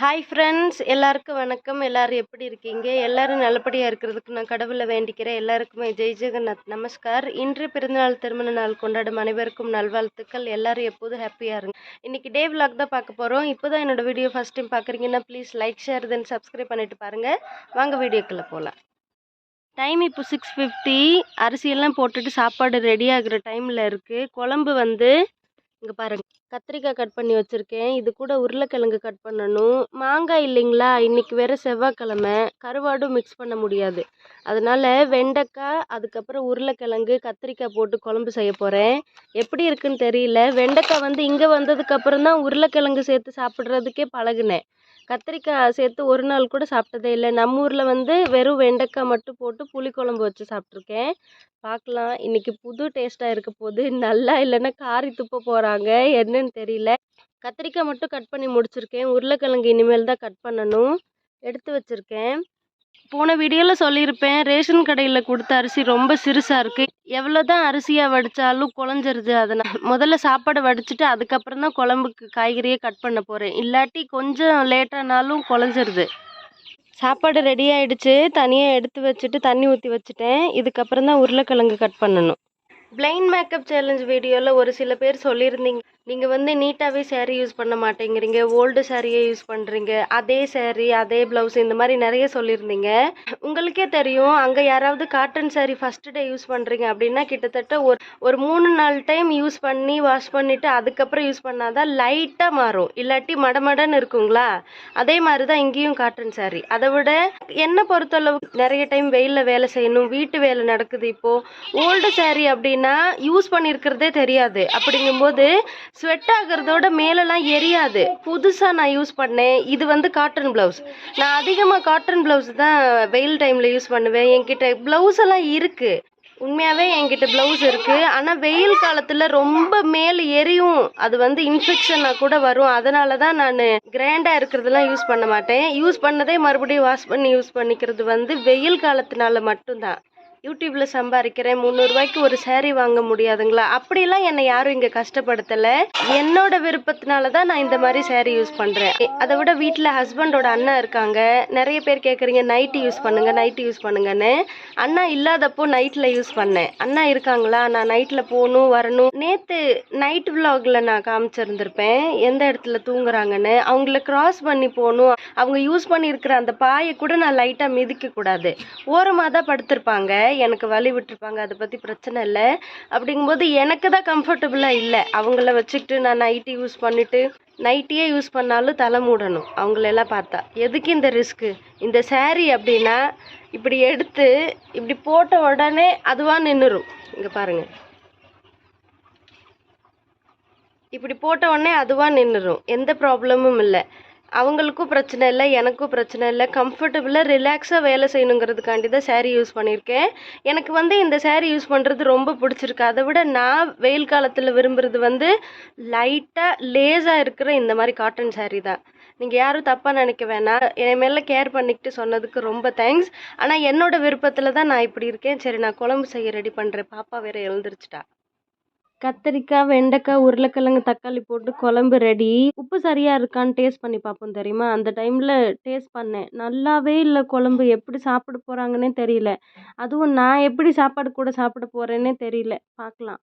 Hi friends எல்லாருக்கும் வணக்கம். எல்லாரும் எப்படி இருக்கீங்க? எல்லாரும் நல்லபடியாக இருக்கிறதுக்கு நான் கடவுளை வேண்டிக்கிறேன். எல்லாருக்குமே ஜெய் ஜெகநாத். நமஸ்கார். இன்று பிறந்தநாள் திருமண நாள் கொண்டாடும் அனைவருக்கும் நல்வாழ்த்துக்கள். எல்லாரும் எப்போதும் ஹாப்பியாக இருங்க. இன்னைக்கு டே விலாக் தான் பார்க்க போகிறோம் இப்போ தான் என்னோடய வீடியோ ஃபஸ்ட் டைம் பார்க்குறீங்கன்னா please like share then subscribe பண்ணிட்டு பாருங்கள் வாங்க வீடியோக்குள்ளே போகலாம் டைம் இப்போ சிக்ஸ் ஃபிஃப்டி அரிசியெல்லாம் போட்டுட்டு சாப்பாடு ரெடி ஆகிற டைமில் இருக்குது குழம்பு வந்து இங்கே பாருங்க. கத்திரிக்காய் கட் பண்ணி வச்சுருக்கேன். இது கூட உருளைக்கிழங்கு கட் பண்ணணும். மாங்காய் இல்லைங்களா? இன்றைக்கி வேற செவ்வாய்க்கிழமை. கருவாடும் மிக்ஸ் பண்ண முடியாது. அதனால் வெண்டைக்காய் அதுக்கப்புறம் உருளைக்கிழங்கு கத்திரிக்காய் போட்டு குழம்பு செய்ய போகிறேன் எப்படி இருக்குன்னு தெரியல. வெண்டைக்காய் வந்து இங்கே வந்ததுக்கப்புறம் தான் உருளைக்கிழங்கு சேர்த்து சாப்பிட்றதுக்கே பழகுனேன். கத்திரிக்காய் சேர்த்து ஒரு நாள் கூட சாப்பிட்டதே இல்லை. நம்ம ஊரில் வந்து வெறும் வெண்டைக்காய் மட்டும் போட்டு புளிக்குழம்பு வச்சு சாப்பிட்ருக்கேன் பார்க்கலாம். இன்னைக்கு புது டேஸ்ட்டாக இருக்க போது நல்லா இல்லைன்னா காரி துப்ப போகிறாங்க என்னன்னு தெரியல. கத்திரிக்காய் மட்டும் கட் பண்ணி முடிச்சிருக்கேன். உருளைக்கிழங்கு இனிமேல் தான் கட் பண்ணணும். எடுத்து வச்சுருக்கேன். போன வீடியோவில் சொல்லியிருப்பேன் ரேஷன் கடையில் கொடுத்த அரிசி ரொம்ப சிறுசாக இருக்குது எவ்வளோ தான் அரிசியாக வடித்தாலும் குழஞ்சிருது அதனால் முதல்ல சாப்பாடு வடிச்சிட்டு அதுக்கப்புறம் தான் குழம்புக்கு காய்கறியே கட் பண்ண போகிறேன் இல்லாட்டி கொஞ்சம் லேட்டானாலும் குழஞ்சிருது. சாப்பாடு ரெடி ஆகிடுச்சு தனியாக எடுத்து வச்சுட்டு தண்ணி ஊற்றி வச்சுட்டேன். இதுக்கப்புறம் தான் உருளைக்கிழங்கு கட் பண்ணணும். பிளைன் மேக்கப் சேலஞ்ச் வீடியோவில் ஒரு சில பேர் சொல்லியிருந்தீங்க. நீங்கள் வந்து நீட்டாகவே சேரீ யூஸ் பண்ண மாட்டேங்கிறீங்க ஓல்டு சேரீயை யூஸ் பண்ணுறீங்க அதே சேரீ அதே ப்ளவுஸ் இந்த மாதிரி நிறைய சொல்லியிருந்தீங்க. உங்களுக்கே தெரியும் அங்கே யாராவது cotton sari first day use பண்ணுறீங்க அப்படின்னா கிட்டத்தட்ட ஒரு ஒரு மூணு நாலு டைம் யூஸ் பண்ணி வாஷ் பண்ணிவிட்டு அதுக்கப்புறம் யூஸ் பண்ணாதான் லைட்டாக மாறும். இல்லாட்டி மடமடன்னு இருக்குங்களா? அதே மாதிரி தான் இங்கேயும் காட்டன் சேரீ அதை விட என்னை பொறுத்தளவு நிறைய டைம் வெயிலில் வேலை செய்யணும் வீட்டு வேலை நடக்குது இப்போது ஓல்டு சேரீ அப்படின்னா யூஸ் பண்ணியிருக்கிறதே தெரியாது. அப்படிங்கும்போது ஸ்வெட் ஆகுறதோட மேலெல்லாம் எரியாது. புதுசாக நான் யூஸ் பண்ணேன். இது வந்து காட்டன் ப்ளவுஸ் நான் அதிகமாக காட்டன் ப்ளவுஸ் தான் வெயில் டைமில் யூஸ் பண்ணுவேன். என்கிட்ட ப்ளவுஸ் எல்லாம் இருக்குது உண்மையாகவே என்கிட்ட ப்ளவுஸ் இருக்குது ஆனால் வெயில் காலத்தில் ரொம்ப மேல் எரியும். அது வந்து இன்ஃபெக்ஷனாக கூட வரும். அதனால தான் நான் கிராண்டாக இருக்கிறதெல்லாம் யூஸ் பண்ண மாட்டேன். யூஸ் பண்ணதே மறுபடியும் வாஷ் பண்ணி யூஸ் பண்ணிக்கிறது வந்து வெயில் காலத்தினால மட்டும்தான். யூடியூப்ல சம்பாதிக்கிறேன் முந்நூறுரூவாய்க்கு ஒரு சேரீ வாங்க முடியாதுங்களா? அப்படிலாம் என்னை யாரும் இங்கே கஷ்டப்படுத்தலை. என்னோட விருப்பத்தினால தான் நான் இந்த மாதிரி சேரீ யூஸ் பண்ணுறேன் அதை விட வீட்டில் ஹஸ்பண்டோட அண்ணா இருக்காங்க. நிறைய பேர் கேட்குறீங்க நைட்டு யூஸ் பண்ணுங்க நைட்டு யூஸ் பண்ணுங்கன்னு. அண்ணா இல்லாதப்போ நைட்டில் யூஸ் பண்ணேன். அண்ணா இருக்காங்களா? நான் நைட்டில் போகணும் வரணும். நேற்று நைட் vlogல நான் காமிச்சிருந்திருப்பேன். எந்த இடத்துல தூங்குறாங்கன்னு. அவங்கள கிராஸ் பண்ணி போகணும். அவங்க யூஸ் பண்ணியிருக்கிற அந்த பாயை கூட நான் லைட்டாக மிதிக்கக்கூடாது. ஓரமாக தான் படுத்திருப்பாங்க. எனக்கு வழி விட்டுருப்பாங்க அதை பற்றி பிரச்சனை இல்லை. அப்படிங்கும்போது எனக்கு தான் கம்ஃபர்டபுளாக இல்லை. அவங்கள வச்சுக்கிட்டு நான் நைட்டி யூஸ் பண்ணிட்டு நைட்டியே யூஸ் பண்ணாலும் தலை மூடணும். அவங்களெல்லாம் பார்த்தா. எதுக்கு இந்த ரிஸ்க்கு இந்த சேரீ அப்படின்னா இப்படி எடுத்து இப்படி போட்ட உடனே அதுவாக நின்றுரும் இங்கே பாருங்க. இப்படி போட்ட உடனே அதுவாக நின்றுரும் எந்த ப்ராப்ளமும் இல்லை. அவங்களுக்கும் பிரச்சனை இல்லை எனக்கும் பிரச்சனை இல்லை. கம்ஃபர்டபுளாக ரிலாக்ஸாக வேலை செய்யணுங்கிறதுக்காண்டி தான் சேரீ யூஸ் பண்ணியிருக்கேன். எனக்கு வந்து இந்த சேரீ யூஸ் பண்ணுறது ரொம்ப பிடிச்சிருக்கு. அதை விட நான் வெயில் காலத்தில் விரும்புகிறது வந்து லைட்டாக லேஸாக இருக்கிற இந்த மாதிரி காட்டன் சேரீ தான். நீங்கள் யாரும் தப்பாக நினைக்க வேணாம். என் மேலே கேர் பண்ணிக்கிட்டு சொன்னதுக்கு ரொம்ப தேங்க்ஸ் ஆனால் என்னோட விருப்பத்தில் தான் நான் இப்படி இருக்கேன். சரி நான் குழம்பு செய்ய ரெடி பண்ணுறேன் பாப்பா வேறு எழுந்திரிச்சிட்டா. கத்திரிக்காய் வெண்டைக்காய் உருளைக்கிழங்கு தக்காளி போட்டு குழம்பு ரெடி உப்பு சரியாக இருக்கான்னு டேஸ்ட் பண்ணி பார்ப்போம் தெரியுமா? அந்த டைமில் டேஸ்ட் பண்ணேன். நல்லாவே இல்லை குழம்பு. எப்படி சாப்பிட போகிறாங்கன்னே தெரியல. அதுவும் நான் எப்படி சாப்பாடு கூட சாப்பிட போகிறேன்னே தெரியல. பார்க்கலாம்.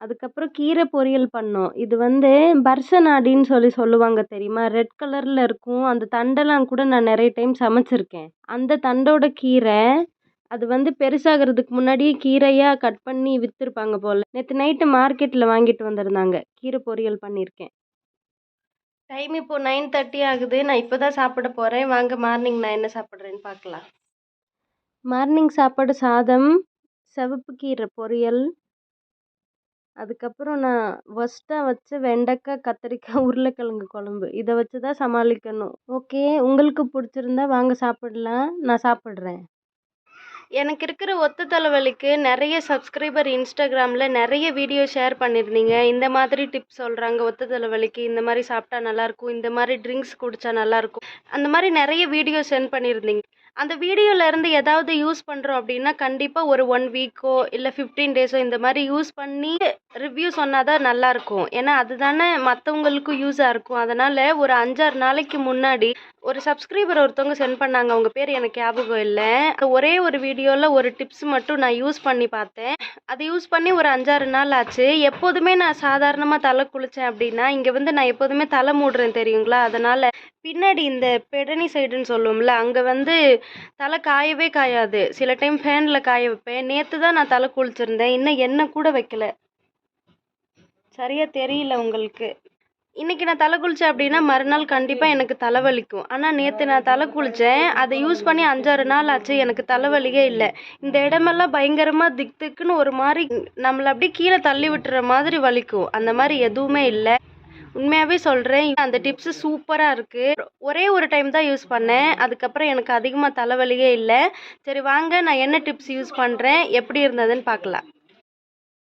அதுக்கப்புறம் கீரை பொரியல் பண்ணோம். இது வந்து பர்சநாடின்னு சொல்லி சொல்லுவாங்க தெரியுமா? ரெட் கலரில் இருக்கும். அந்த தண்டெல்லாம் கூட நான் நிறைய டைம் சமைச்சிருக்கேன். அந்த தண்டோட கீரை அது வந்து பெருசாகிறதுக்கு முன்னாடியே கீரையாக கட் பண்ணி விற்றுருப்பாங்க போல். நேற்று நைட்டு மார்க்கெட்டில் வாங்கிட்டு வந்திருந்தாங்க. கீரை பொரியல் பண்ணியிருக்கேன் டைம் இப்போ நைன் தேர்ட்டி ஆகுது. நான் இப்போ தான் சாப்பிட போகிறேன் வாங்க மார்னிங் நான் என்ன சாப்பிட்றேன்னு பார்க்கலாம். மார்னிங் சாப்பாடு சாதம் சிவப்பு கீரை பொரியல். அதுக்கப்புறம் நான் ஃபஸ்ட்டாக வச்ச வெண்டைக்காய் கத்திரிக்காய் உருளைக்கிழங்கு குழம்பு. இதை வச்சு தான் சமாளிக்கணும். ஓகே உங்களுக்கு பிடிச்சிருந்தா வாங்க சாப்பிடலாம். நான் சாப்பிட்றேன். எனக்கு இருக்கிற ஒத்த தலைவலிக்கு நிறைய சப்ஸ்கிரைபர் இன்ஸ்டாகிராமில் நிறைய வீடியோ ஷேர் பண்ணியிருந்தீங்க இந்த மாதிரி டிப்ஸ் சொல்கிறாங்க ஒத்த தலைவலிக்கு இந்த மாதிரி சாப்பிட்டா நல்லாயிருக்கும் இந்த மாதிரி ட்ரிங்க்ஸ் குடித்தா நல்லாயிருக்கும் அந்த மாதிரி நிறைய வீடியோ சென்ட் பண்ணியிருந்தீங்க அந்த வீடியோலேருந்து ஏதாவது யூஸ் பண்ணுறோம் அப்படின்னா கண்டிப்பாக ஒரு ஒன் வீக்கோ இல்லை ஃபிஃப்டீன் டேஸோ இந்த மாதிரி யூஸ் பண்ணி ரிவ்யூ சொன்னால் தான் நல்லாயிருக்கும் ஏன்னா அதுதானே மற்றவங்களுக்கும் யூஸாக இருக்கும். அதனால் ஒரு அஞ்சாறு நாளைக்கு முன்னாடி ஒரு சப்ஸ்கிரைபர் ஒருத்தவங்க சென்ட் பண்ணாங்க. அவங்க பேர் எனக்கு ஞாபகம் இல்லை. ஒரே ஒரு வீடியோவில் ஒரு டிப்ஸ் மட்டும் நான் யூஸ் பண்ணி பார்த்தேன். அது யூஸ் பண்ணி ஒரு அஞ்சாறு நாள் ஆச்சு. எப்போதுமே நான் சாதாரணமாக தலை குளித்தேன் அப்படின்னா இங்கே வந்து நான் எப்போதுமே தலை மூடுறேன் தெரியுங்களா? அதனால் பின்னாடி இந்த பெடனி சைடுன்னு சொல்லுவோம்ல அங்கே வந்து தலை காயவே காயாது. சில டைம் ஃபேனில் காய வைப்பேன். நேற்று தான் நான் தலை குளிச்சிருந்தேன். இன்னும் எண்ணெய் கூட வைக்கல. சரியாக தெரியல உங்களுக்கு. இன்னைக்கு நான் தலை குளித்தேன் அப்படின்னா மறுநாள் கண்டிப்பாக எனக்கு தலைவலிக்கும் ஆனால் நேற்று நான் தலை குளித்தேன் அதை யூஸ் பண்ணி அஞ்சாறு நாள் ஆச்சு. எனக்கு தலைவலியே இல்லை. இந்த இடமெல்லாம் பயங்கரமாக திக் திக்குன்னு ஒரு மாதிரி நம்மளை அப்படியே கீழே தள்ளி விட்டுற மாதிரி வலிக்கும். அந்த மாதிரி எதுவுமே இல்லை. உண்மையாகவே சொல்கிறேன் அந்த டிப்ஸு சூப்பராக இருக்குது ஒரே ஒரு டைம் தான் யூஸ் பண்ணேன். அதுக்கப்புறம் எனக்கு அதிகமாக தலைவலியே இல்லை. சரி வாங்க நான் என்ன டிப்ஸ் யூஸ் பண்ணுறேன் எப்படி இருந்ததுன்னு பார்க்கலாம்.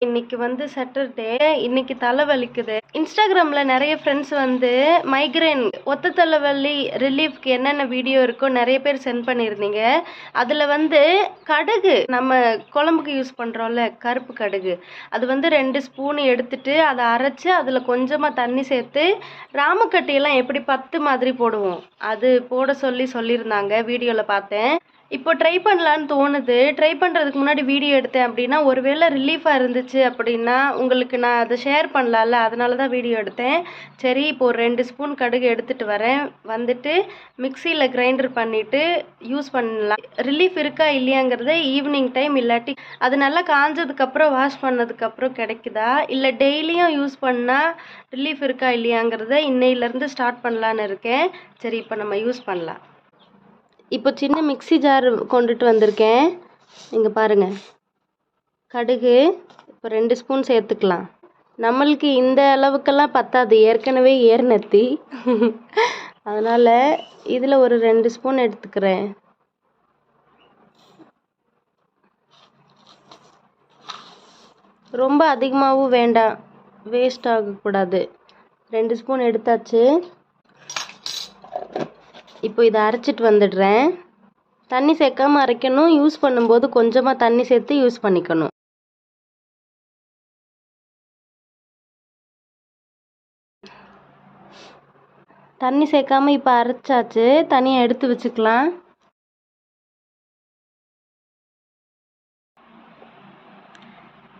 இன்னைக்கு வந்து சாட்டர்டே இன்னைக்கு தலை வலிக்குது இன்ஸ்டாகிராமில் நிறைய ஃப்ரெண்ட்ஸ் வந்து மைக்ரைன் ஒத்த தலைவலி ரிலீஃப்க்கு என்னென்ன வீடியோ இருக்கோ நிறைய பேர் சென்ட் பண்ணியிருந்தீங்க. அதில் வந்து கடுகு நம்ம குழம்புக்கு யூஸ் பண்ணுறோம்ல கருப்பு கடுகு. அது வந்து ரெண்டு ஸ்பூன் எடுத்துட்டு அதை அரைச்சி அதில் கொஞ்சமாக தண்ணி சேர்த்து ராமக்கட்டியெல்லாம் எப்படி பத்து மாதிரி போடுவோம். அது போட சொல்லி சொல்லியிருந்தாங்க வீடியோவில் பார்த்தேன். இப்போ ட்ரை பண்ணலான்னு தோணுது. ட்ரை பண்ணுறதுக்கு முன்னாடி வீடியோ எடுத்தேன் அப்படின்னா ஒருவேளை ரிலீஃபாக இருந்துச்சு அப்படின்னா உங்களுக்கு நான் அதை ஷேர் பண்ணலாம்ல அதனால தான் வீடியோ எடுத்தேன். சரி இப்போ ஒரு ரெண்டு ஸ்பூன் கடுகு எடுத்துகிட்டு வரேன். வந்துட்டு மிக்சியில் கிரைண்டர் பண்ணிவிட்டு யூஸ் பண்ணலாம். ரிலீஃப் இருக்கா இல்லையாங்கிறத ஈவினிங் டைம் இல்லாட்டி அது நல்லா காஞ்சதுக்கப்புறம் வாஷ் பண்ணதுக்கப்புறம் கிடைக்குதா? இல்லை டெய்லியும் யூஸ் பண்ணால் ரிலீஃப் இருக்கா இல்லையாங்கிறத இன்னையிலேருந்து ஸ்டார்ட் பண்ணலான்னு இருக்கேன். சரி இப்போ நம்ம யூஸ் பண்ணலாம். இப்போ சின்ன மிக்சி ஜார் கொண்டுட்டு வந்திருக்கேன். இங்கே பாருங்கள் கடுகு இப்போ ரெண்டு ஸ்பூன் சேர்த்துக்கலாம். நம்மளுக்கு இந்த அளவுக்கெல்லாம் பத்தாது. ஏற்கனவே ஏர்நத்தி அதனால் இதில் ஒரு ரெண்டு ஸ்பூன் எடுத்துக்கிறேன். ரொம்ப அதிகமாகவும் வேண்டாம். வேஸ்ட் ஆகக்கூடாது. ரெண்டு ஸ்பூன் எடுத்தாச்சு. இப்போ இதை அரைச்சிட்டு வந்துடுறேன். தண்ணி சேர்க்காம அரைக்கணும். யூஸ் பண்ணும்போது கொஞ்சமாக தண்ணி சேர்த்து யூஸ் பண்ணிக்கணும். தண்ணி சேர்க்காம இப்போ அரைச்சாச்சு. தனியாக எடுத்து வச்சுக்கலாம்.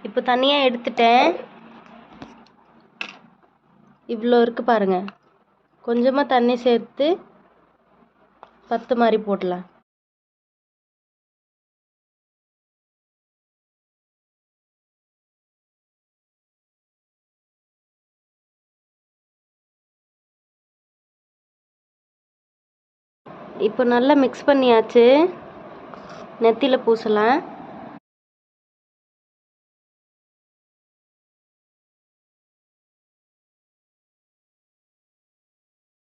இப்போ தனியாக எடுத்துட்டேன். இவ்வளோ இருக்குது பாருங்கள் கொஞ்சமாக தண்ணி சேர்த்து பத்து மாதிரி போடலாம் இப்போ நல்லா மிக்ஸ் பண்ணியாச்சு. நெத்தியில் பூசலாம்.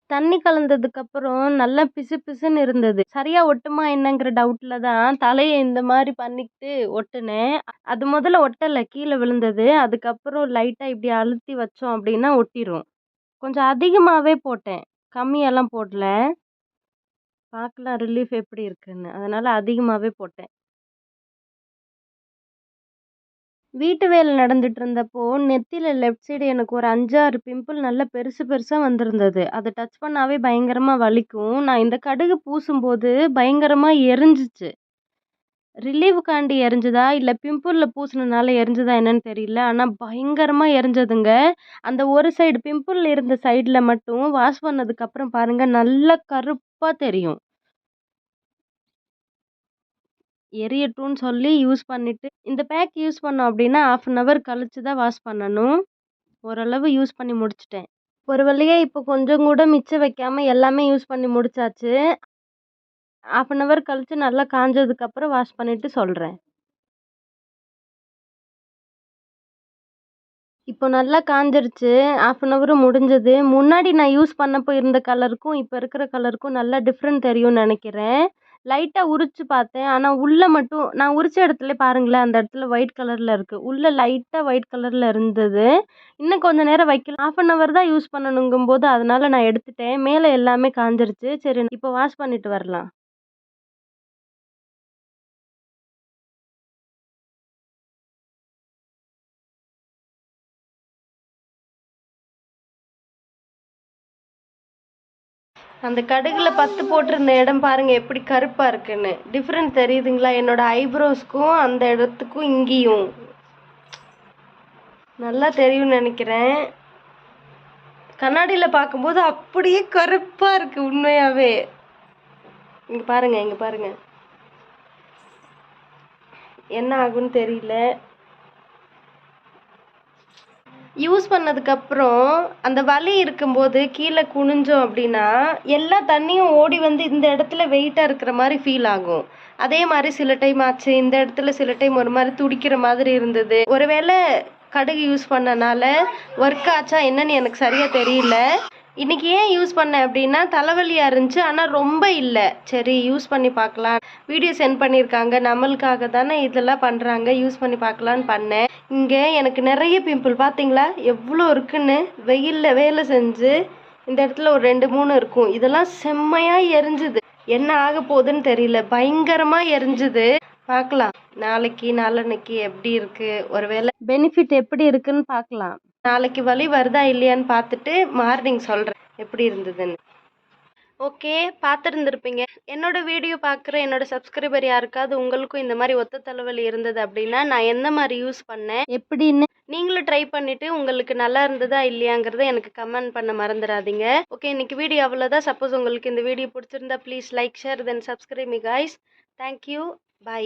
தண்ணி கலந்ததுக்கப்புறம் நல்லா பிசு பிசுன்னு இருந்தது. சரியாக ஒட்டுமா என்னங்கிற டவுட்டில் தான் தலையை இந்த மாதிரி பண்ணிக்கிட்டு ஒட்டுனேன். அது முதல்ல ஒட்டலை கீழே விழுந்தது. அதுக்கப்புறம் லைட்டாக இப்படி அழுத்தி வச்சோம் அப்படின்னா ஒட்டிரும். கொஞ்சம் அதிகமாகவே போட்டேன். கம்மியெல்லாம் போடல. பார்க்கலாம் ரிலீஃப் எப்படி இருக்குன்னு. அதனால் அதிகமாகவே போட்டேன். வீட்டு வேலை நடந்துட்டு இருந்தப்போ நெத்தியில் லெஃப்ட் சைடு எனக்கு ஒரு அஞ்சாறு பிம்பிள் நல்லா பெருசு பெருசாக வந்திருந்தது. அதை டச் பண்ணாவே பயங்கரமாக வலிக்கும். நான் இந்த கடுகு பூசும்போது பயங்கரமாக எரிஞ்சிச்சு. ரிலீவுக்காண்டி எரிஞ்சுதா? இல்லை பிம்பிளில் பூசினனால எரிஞ்சுதா என்னன்னு தெரியல. ஆனால் பயங்கரமாக எரிஞ்சதுங்க. அந்த ஒரு சைடு பிம்பிள் இருந்த சைடில் மட்டும் வாஷ் பண்ணதுக்கப்புறம் பாருங்கள் நல்லா கருப்பாக தெரியும். எரியட்டும்னு சொல்லி யூஸ் பண்ணிவிட்டு இந்த பேக் யூஸ் பண்ணோம் அப்படின்னா ஆஃப் அன் ஹவர் கழிச்சு தான் வாஷ் பண்ணணும். ஓரளவு யூஸ் பண்ணி முடிச்சிட்டேன். ஒரு வழியாக இப்போ கொஞ்சம் கூட மிச்சம் வைக்காமல் எல்லாமே யூஸ் பண்ணி முடிச்சாச்சு. ஆஃப் அன் ஹவர் கழித்து நல்லா காஞ்சதுக்கப்புறம் வாஷ் பண்ணிவிட்டு சொல்கிறேன் இப்போ நல்லா காஞ்சிருச்சு. ஆஃப் அன் ஹவர் முடிஞ்சது. முன்னாடி நான் யூஸ் பண்ணப்போ இருந்த கலருக்கும் இப்போ இருக்கிற கலருக்கும் நல்லா டிஃப்ரெண்ட் தெரியும்னு நினைக்கிறேன். லைட்டாக உரிச்சு பார்த்தேன். ஆனால் உள்ளே மட்டும் நான் உரித்த இடத்துல பாருங்களேன் அந்த இடத்துல ஒயிட் கலரில் இருக்குது உள்ளே லைட்டாக ஒயிட் கலரில் இருந்தது. இன்னும் கொஞ்சம் நேரம் வைக்கலாம். ஆஃப் அன் ஹவர் தான் யூஸ் பண்ணணுங்கும்போது அதனால் நான் எடுத்துட்டேன். மேலே எல்லாமே காஞ்சிருச்சு. சரி இப்போ வாஷ் பண்ணிட்டு வரலாம். அந்த கடுகுல பத்து போட்டிருந்த இடம் பாருங்க எப்படி கருப்பா இருக்குன்னு. டிஃப்ரெண்ட் தெரியுதுங்களா? என்னோட ஐப்ரோஸ்க்கும் அந்த இடத்துக்கும் இங்கேயும். நல்லா தெரியும்னு நினைக்கிறேன். கண்ணாடியில் பார்க்கும்போது அப்படியே கருப்பா இருக்கு உண்மையாவே. இங்க பாருங்க இங்க பாருங்க. என்ன ஆகும்னு தெரியல. யூஸ் பண்ணதுக்கப்புறம் அந்த வலி இருக்கும்போது கீழே குனிஞ்சோம் அப்படின்னா எல்லா தண்ணியும் ஓடி வந்து இந்த இடத்துல வெயிட்டாக இருக்கிற மாதிரி ஃபீல் ஆகும். அதே மாதிரி சில டைம் ஆச்சு இந்த இடத்துல சில டைம் ஒரு மாதிரி துடிக்கிற மாதிரி இருந்தது. ஒருவேளை கடுகு யூஸ் பண்ணனால ஒர்க் ஆச்சா என்னன்னு எனக்கு சரியாக தெரியல. இன்னைக்கு ஏன் யூஸ் பண்ணேன் அப்படின்னா தலைவலியாக இருந்துச்சு ஆனால் ரொம்ப இல்லை. சரி யூஸ் பண்ணி பார்க்கலாம். வீடியோ சென்ட் பண்ணியிருக்காங்க. நம்மளுக்காக தானே இதெல்லாம் பண்ணுறாங்க யூஸ் பண்ணி பார்க்கலான்னு பண்ணேன். இங்கே எனக்கு நிறைய பிம்பிள் பார்த்தீங்களா எவ்வளோ இருக்குன்னு? வெயிலில் வேலை செஞ்சு இந்த இடத்துல ஒரு ரெண்டு மூணு இருக்கும். இதெல்லாம் செம்மையாக எரிஞ்சுது. என்ன ஆக போகுதுன்னு தெரியல. பயங்கரமாக எரிஞ்சுது. பார்க்கலாம். நாளைக்கு நாளன்னைக்கு எப்படி இருக்கு? ஒருவேளை பெனிஃபிட் எப்படி இருக்குன்னு பார்க்கலாம். நாளைக்கு வலி வருதா இல்லையான்னு பார்த்துட்டு மார்னிங் சொல்கிறேன் எப்படி இருந்ததுன்னு. ஓகே பார்த்துருந்துருப்பீங்க. என்னோட வீடியோ பார்க்குற என்னோட சப்ஸ்கிரைபர் யாருக்காவது உங்களுக்கும் இந்த மாதிரி ஒத்த தலைவலி இருந்தது அப்படின்னா நான் எந்த மாதிரி யூஸ் பண்ணேன்? எப்படின்னு? நீங்களும் ட்ரை பண்ணிட்டு உங்களுக்கு நல்லா இருந்ததா இல்லையாங்கிறத எனக்கு கமெண்ட் பண்ண மறந்துடாதீங்க. ஓகே இன்னைக்கு வீடியோ அவ்வளோதான் சப்போஸ் உங்களுக்கு இந்த வீடியோ பிடிச்சிருந்தா please like share then subscribe me guys thank you bye